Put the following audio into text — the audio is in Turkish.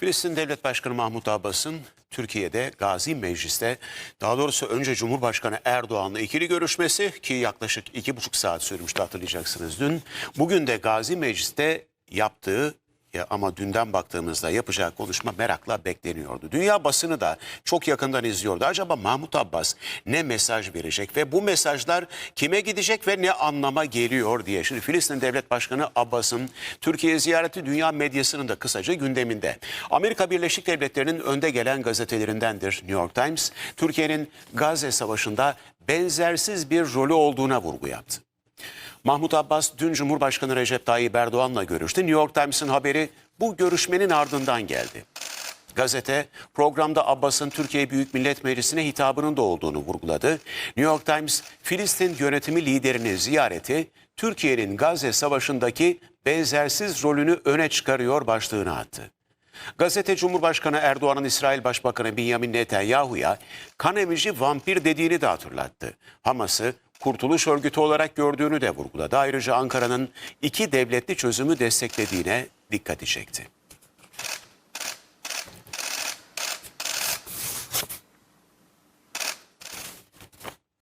Filistin Devlet Başkanı Mahmut Abbas'ın Türkiye'de Gazi Meclis'te daha doğrusu önce Cumhurbaşkanı Erdoğan'la ikili görüşmesi ki yaklaşık iki buçuk saat sürmüştü hatırlayacaksınız dün. Bugün de Gazi Meclis'te yaptığı ya ama dünden baktığımızda yapacağı konuşma merakla bekleniyordu. Dünya basını da çok yakından izliyordu. Acaba Mahmut Abbas ne mesaj verecek ve bu mesajlar kime gidecek ve ne anlama geliyor diye. Şimdi Filistin Devlet Başkanı Abbas'ın Türkiye ziyareti dünya medyasının da kısaca gündeminde. Amerika Birleşik Devletleri'nin önde gelen gazetelerindendir New York Times. Türkiye'nin Gazze Savaşı'nda benzersiz bir rolü olduğuna vurgu yaptı. Mahmut Abbas dün Cumhurbaşkanı Recep Tayyip Erdoğan'la görüştü. New York Times'ın haberi bu görüşmenin ardından geldi. Gazete programda Abbas'ın Türkiye Büyük Millet Meclisi'ne hitabının da olduğunu vurguladı. New York Times, Filistin yönetimi liderinin ziyareti Türkiye'nin Gazze Savaşı'ndaki benzersiz rolünü öne çıkarıyor başlığını attı. Gazete Cumhurbaşkanı Erdoğan'ın İsrail Başbakanı Benjamin Netanyahu'ya kan emici vampir dediğini de hatırlattı. Hamas'ı kurtuluş örgütü olarak gördüğünü de vurguladı. Ayrıca Ankara'nın iki devletli çözümü desteklediğine dikkati çekti.